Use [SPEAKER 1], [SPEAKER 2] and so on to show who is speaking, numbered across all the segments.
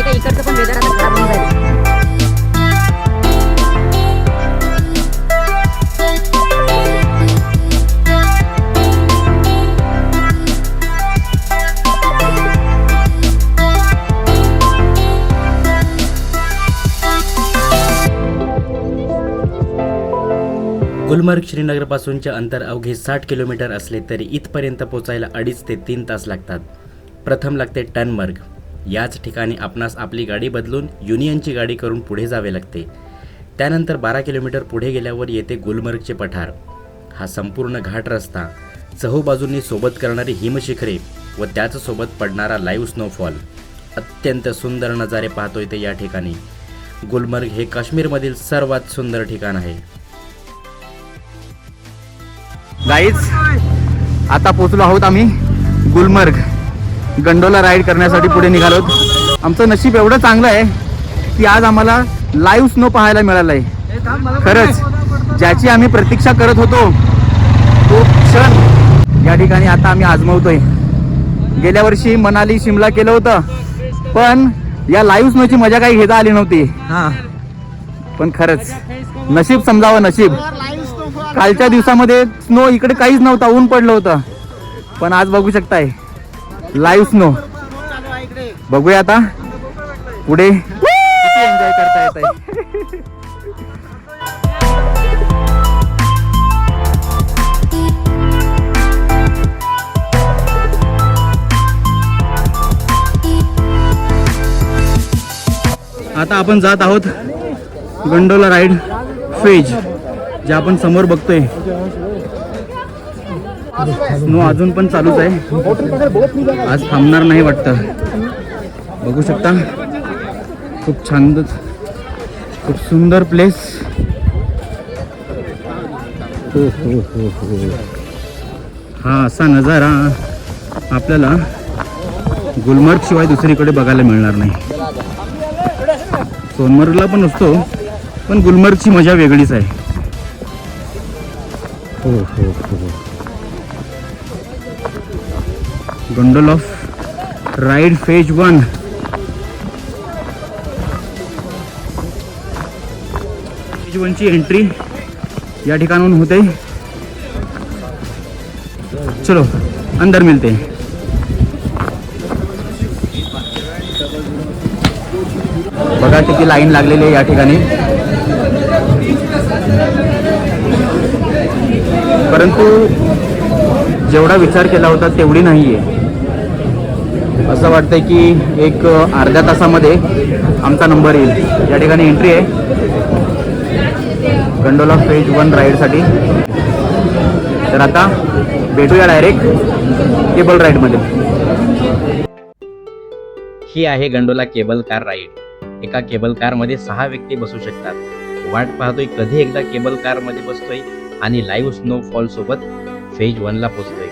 [SPEAKER 1] वाटतंय का इकडचं पण वेदर आता खराब होऊन जाईल.
[SPEAKER 2] गुलमर्ग श्रीनगरपासूनचे अंतर अवघे साठ किलोमीटर असले तरी इथपर्यंत पोचायला अडीच ते तीन तास लागतात. प्रथम लागते टनमर्ग. याच ठिकाणी आपणास आपली गाडी बदलून युनियनची गाडी करून पुढे जावे लागते. त्यानंतर बारा किलोमीटर पुढे गेल्यावर येते गुलमर्गचे पठार. हा संपूर्ण घाट रस्ता चहूबाजूंनी सोबत करणारी हिमशिखरे व त्याचसोबत पडणारा लाईव्ह स्नोफॉल अत्यंत सुंदर नजारे पाहतोय ते या ठिकाणी. गुलमर्ग हे काश्मीरमधील सर्वात सुंदर ठिकाण आहे.
[SPEAKER 3] आता पोचलो आहोत आम्ही गुलमर्ग. गंडोला राईड करण्यासाठी पुढे निघालोत आमचं नशीब एवढं चांगलं आहे की आज आम्हाला लाईव्ह स्नो पाहायला मिळालं आहे खरंच ज्याची आम्ही प्रतीक्षा करत होतो तो क्षण या ठिकाणी आता आम्ही आजमावतोय. गेल्या वर्षी मनाली शिमला केलं होतं पण या लाईव्ह स्नोची मजा काही घेता आली नव्हती. पण खरंच नशीब समजावं नशीब. कालच्या दिवसामध्ये स्नो इकडे काहीच नव्हता ऊन पडलं होतं. पण आज बघू शकताय. लाईव्ह स्नो बघूया आता. पुढे. एन्जॉय करता येत आहे आता आपण जात आहोत गंडोला राईड फेज जे आपण समोर बघतोय. स्नो अजून पण चालूच आहे. आज थांबणार नाही वाटतं. बघू शकता. खूप छान खूप सुंदर प्लेस हो हो हो हो. हा असा नजारा आपल्याला गुलमर्ग शिवाय दुसरीकडे बघायला मिळणार नाही. सोनमर्गला पण असतो पण गुलमर्गची मजा वेगळीच आहे. हो हो हो. Gondola of ride phase one phase वनची एंट्री या ठिकाणाहून होते. चलो अंदर मिलते बघा किती लाईन लागलेली आहे या ठिकाणी. परंतु जेवढा विचार केला होता तेवढी नाही आहे असं वाटतंय की एक अर्ध्या तासामध्ये आमचा नंबर येईल. या ठिकाणी एंट्री आहे. गंडोला फेज वन राईडसाठी तर आता भेटूया डायरेक्ट केबल राईडमध्ये
[SPEAKER 2] ही आहे गंडोला केबल कार राईड एका केबल कारमध्ये सहा व्यक्ती बसू शकतात. वाट पाहतोय कधी एकदा केबल कारमध्ये बसतोय आणि लाईव्ह स्नोफॉल सोबत फेज वनला पोचतोय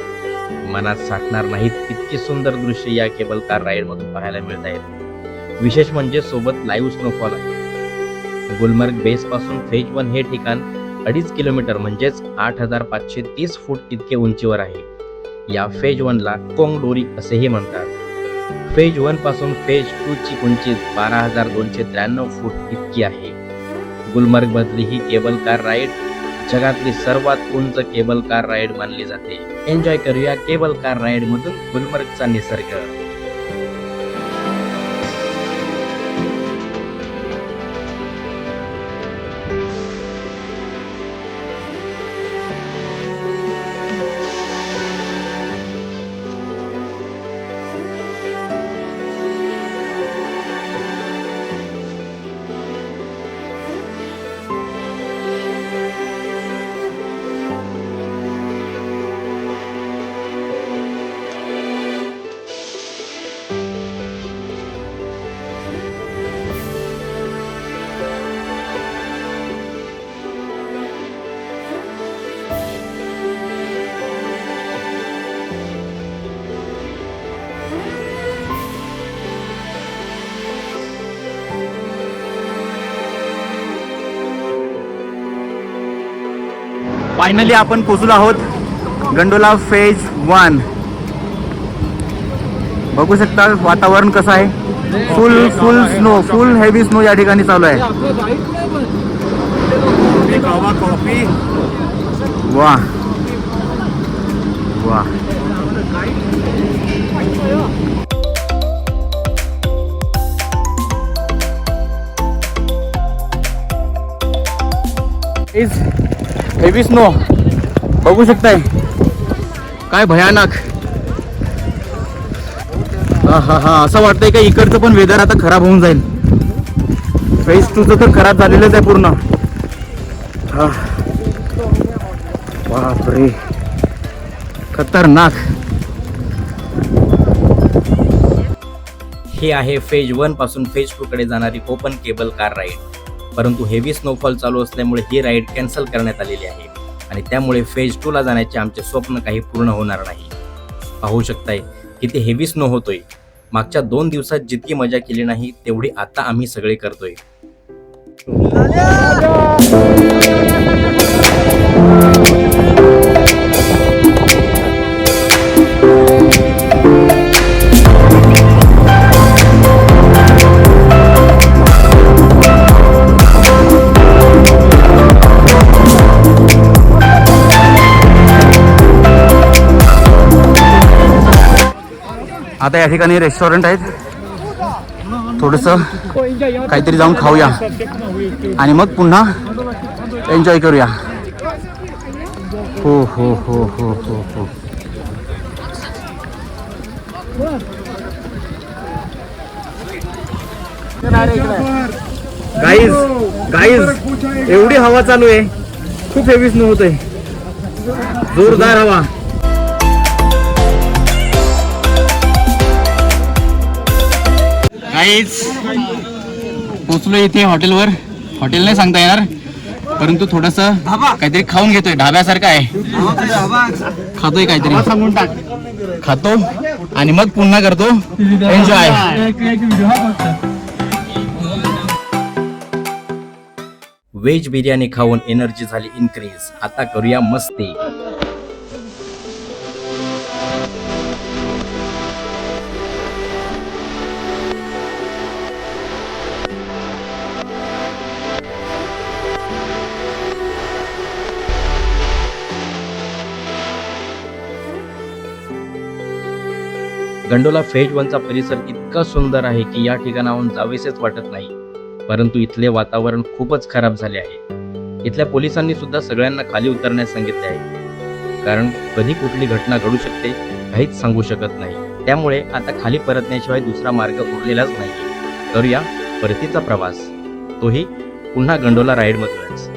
[SPEAKER 2] मनात साठणार नाहीत इतकी सुंदर दृश्य या केबल कार राईडमधून पाहायला मिळत आहेत विशेष म्हणजे सोबत लाईव्ह स्नोफॉल आहे. गुलमर्ग बेस पासून फेज वन हे ठिकाण अडीच किलोमीटर म्हणजेच आठ हजार पाचशे तीस फूट इतके उंचीवर आहे. या फेज वनला कोंगडोरी असेही म्हणतात. फेज वनपासून फेज टू ची उंची बारा हजार दोनशे त्र्याण्णव फूट इतकी आहे. गुलमर्ग मधली ही केबल कार राईड जगातली सर्वात उंच केबल कार राईड मानली जाते. एन्जॉय करूया केबल कार राईड मधून गुलमर्गचा निसर्ग.
[SPEAKER 3] फायनली आपण पोचलो आहोत गंडोला फेज वन बघू शकता वातावरण कसं आहे. Full full snow full heavy snow या ठिकाणी चालू आहे. वा वा इज हेवी स्नो बघू शकताय. काय भयानक. हा हा हा असं वाटतंय का इकडचं पण वेदर आता खराब होऊन जाईल. फेज टूचं तर खराब झालेलंच आहे पूर्ण. हा. बापरे. खतरनाक.
[SPEAKER 2] हे आहे फेज वनपासून फेज टू कडे जाणारी ओपन केबल कार राईड परंतु हेवी स्नोफॉल चालू असल्यामुळे ही राईड कॅन्सल करण्यात आलेली आहे. आणि त्यामुळे फेज टूला जाण्याचे आमचे स्वप्न काही पूर्ण होणार नाही. पाहू शकताय किती हेवी स्नो होतोय. मागच्या दोन दिवसात जितकी मजा केली नाही तेवढी आता आम्ही सगळे करतोय.
[SPEAKER 3] आता या ठिकाणी रेस्टॉरंट आहेत. थोडस काहीतरी जाऊन खाऊया. आणि मग पुन्हा एन्जॉय करूया. हो हो हो हो हो हो. गाईज गाईज एवढी हवा चालू आहे. खूप हेवीच न होत जोरदार हवा. काहीच पोचलो इथे हॉटेलवर. हॉटेल नाही सांगता येणार परंतु थोडस काहीतरी खाऊन घेतोय. ढाब्यासारखं आहे. खातोय काहीतरी. सांगून टाक. खातो आणि मग पुन्हा करतो. एन्जॉय
[SPEAKER 2] व्हेज बिर्याणी खाऊन एनर्जी झाली इन्क्रीज आता करूया मस्ती. गंडोला फेज वनचा परिसर इतका सुंदर आहे की या ठिकाणाहून जावेसेच वाटत नाही. परंतु इथले वातावरण खूपच खराब झाले आहे. इथल्या पोलिसांनी सुद्धा सगळ्यांना खाली उतरण्यास सांगितले आहे. कारण कधी कुठली घटना घडू शकते काहीच सांगू शकत नाही. त्यामुळे आता खाली परतण्याशिवाय दुसरा मार्ग उरलेलाच नाही. करूया परतीचा प्रवास. तोही पुन्हा गंडोला राईडमधूनच.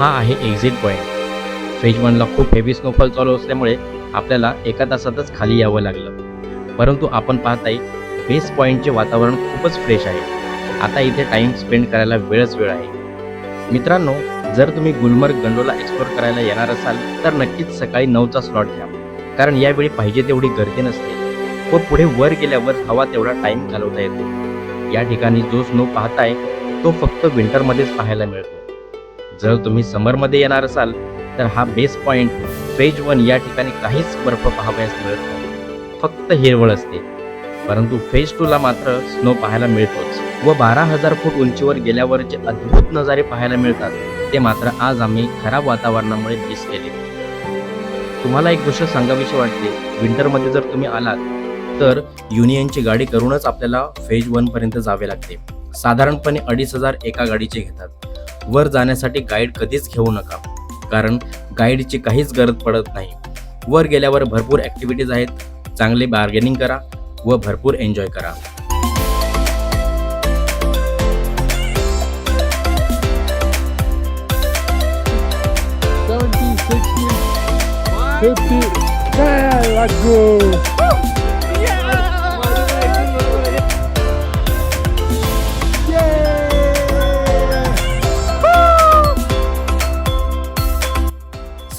[SPEAKER 2] हा आहे एक्झिट पॉईंट फेज वनला खूप हेवी स्नोफॉल चालू असल्यामुळे आपल्याला एका तासातच खाली यावं लागलं. परंतु आपण पाहताय बेस पॉईंटचे वातावरण खूपच फ्रेश आहे. आता इथे टाइम स्पेंड करायला वेळच वेळ आहे. मित्रांनो जर तुम्ही गुलमर्ग गंडोला एक्सप्लोर करायला येणार असाल तर नक्कीच सकाळी नऊचा स्लॉट घ्या. कारण यावेळी पाहिजे तेवढी गर्दी नसते. व पुढे वर गेल्यावर हवा तेवढा टाइम घालवता येतो. या ठिकाणी जो स्नो पाहताय तो फक्त विंटरमध्येच पाहायला मिळतो. जर तुम्ही समरमध्ये येणार असाल तर हा बेस पॉईंट फेज वन या ठिकाणी काहीच बर्फ पाहावयास मिळत नाही. फक्त हिरवळ असते. परंतु फेज टूला मात्र स्नो पाहायला मिळतोच. व बारा हजार फूट उंचीवर गेल्यावर जे अद्भुत नजारे पाहायला मिळतात ते मात्र आज आम्ही खराब वातावरणामुळे मिस केले तुम्हाला एक गोष्ट सांगावीशी वाटते. विंटरमध्ये जर तुम्ही आलात तर युनियनची गाडी करूनच आपल्याला फेज वन पर्यंत जावे लागते. साधारणपणे अडीच हजार एका गाडीचे घेतात. वर जाण्यासाठी गाईड कधीच घेऊ नका. कारण गाईडची काहीच गरज पडत नाही. वर गेल्यावर भरपूर ॲक्टिव्हिटीज आहेत. चांगले बार्गेनिंग करा व भरपूर एन्जॉय करा.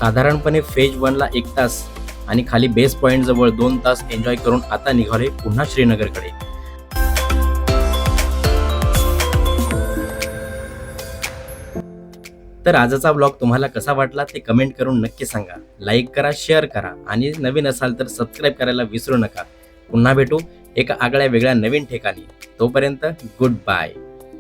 [SPEAKER 2] साधारणपणे फेज वनला एक तास आणि खाली बेस पॉईंटजवळ दोन तास एन्जॉय करून आता निघाले पुन्हा श्रीनगरकडे. तर आजचा ब्लॉग तुम्हाला कसा वाटला ते कमेंट करून नक्की सांगा. लाईक करा शेअर करा आणि नवीन असाल तर सबस्क्राईब करायला विसरू नका. पुन्हा भेटू एका आगळ्या वेगळ्या नवीन ठिकाणी. तोपर्यंत गुड बाय.